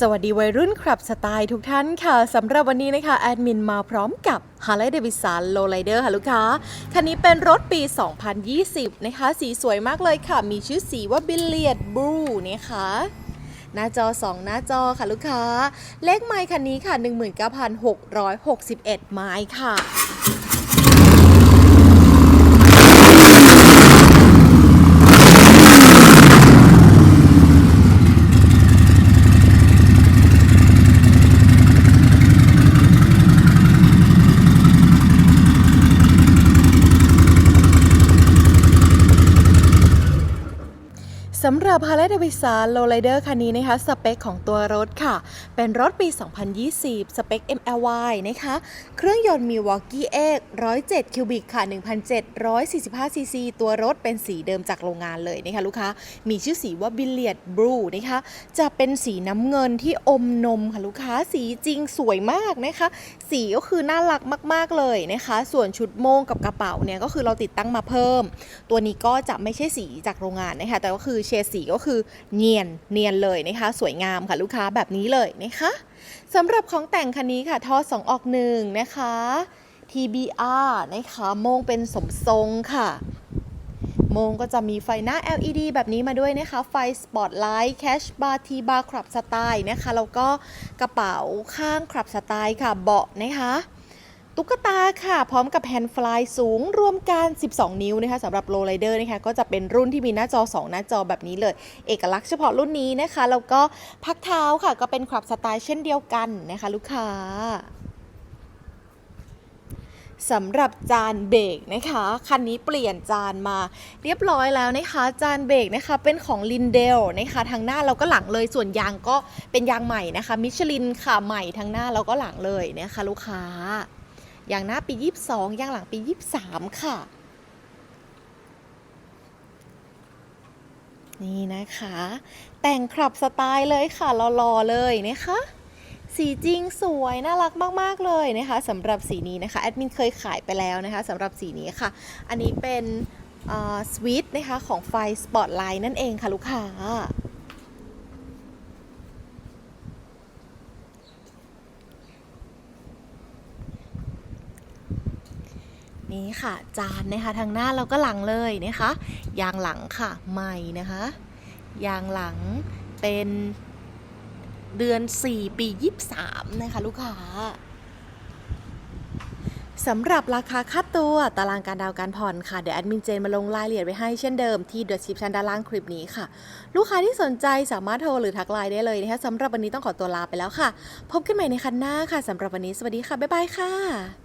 สวัสดีวัยรุ่นครับสไตล์ทุกท่านค่ะสำหรับวันนี้นะคะ แอดมินมาพร้อมกับ Harley Davidson Lowrider ค่ะลูกค้า คันนี้เป็นรถปี 2020 นะคะ สีสวยมากเลยค่ะ มีชื่อสีว่า Billiard Blue นะคะหน้าจอ 2 หน้าจอค่ะลูกค้า เลขไมค์คันนี้ค่ะ 19,661 ไม้ค่ะ สำหรับ Harley Davidson Lowrider คันนี้นะคะสเปคของตัวรถค่ะ เป็นรถปี 2020 สเปค MLY นะคะ เครื่องยนต์ Milwaukee X 107 คิวบิกค่ะ 1,745 ซีซี ตัวรถเป็นสีเดิมจากโรงงานเลยนะคะลูกค้า มีชื่อสีว่า Billiard Blue นะคะ จะเป็นสีน้ำเงินที่อมนมค่ะลูกค้า สีจริงสวยมากนะคะ สีก็คือน่ารักมาก ๆ เลยนะคะ ส่วนชุดโม่งกับกระเป๋าเนี่ยก็คือเราติดตั้งมาเพิ่ม ตัวนี้ก็จะไม่ใช่สีจากโรงงานนะคะ แต่ก็คือดสีก็คือเนียนเนียนเลยนะคะ สวยงามค่ะลูกค้าแบบนี้เลยนะคะสำหรับของแต่งคันนี้ค่ะท่อ2ออกหนึ่งนะคะ TBR นะคะโมงเป็นสมทรงค่ะโมงก็จะมีไฟหน้า LED แบบนี้มาด้วยนะคะ ไฟสปอตไลท์แคชบาร์ทีบาร์คลับสไตล์นะคะ แล้วก็กระเป๋าข้างคลับสไตล์ค่ะเบาะนะคะ ตุ๊กตาค่ะ พร้อมกับแฮนด์ฟลายสูงรวมกัน 12 นิ้วนะคะสำหรับโรลไรเดอร์นะคะก็จะเป็นรุ่นที่มีหน้าจอ 2 หน้าจอแบบนี้เลย เอกลักษณ์เฉพาะรุ่นนี้นะคะ แล้วก็พักเท้าค่ะ ก็เป็นคลับสไตล์เช่นเดียวกันนะคะ ลูกค้าสำหรับจานเบรกนะคะคันนี้เปลี่ยนจานมาเรียบร้อยแล้วนะคะ จานเบรกนะคะเป็นของลินเดลนะคะทางหน้าเราก็หลังเลยส่วนยางก็เป็นยางใหม่นะคะ มิชลินค่ะใหม่ทางหน้าเราก็หลังเลยนะคะ ลูกค้า อย่างหน้าปี 22ยางหลังปี 23 ค่ะ นี่นะคะ แต่งคลับสไตล์เลยค่ะหล่อๆเลยนะคะสีจริงสวยน่ารักมาก ๆ เลยนะคะสำหรับสีนี้นะคะแอดมินเคยขายไปแล้วนะคะสำหรับสีนี้ค่ะ อันนี้เป็นสวิตนะคะของไฟสปอตไลท์นั่นเองค่ะลูกค้า นี่ค่ะ จานนะคะ ทางหน้าเราก็หลังเลยนะคะ ยางหลังค่ะใหม่นะคะ ยางหลังเป็นเดือน 4 ปี 23 นะคะ ลูกค้าสำหรับราคาค่าตัวตารางการดาวน์การผ่อนค่ะ เดี๋ยวแอดมินเจนมาลงรายละเอียดไว้ให้เช่นเดิมที่ description ด้านล่างคลิปนี้ค่ะ ลูกค้าที่สนใจสามารถโทรหรือทักไลน์ได้เลยนะคะสำหรับวันนี้ต้องขอตัวลาไปแล้วค่ะ พบกันใหม่ในคันหน้าค่ะสำหรับวันนี้สวัสดีค่ะ บ๊ายบายค่ะ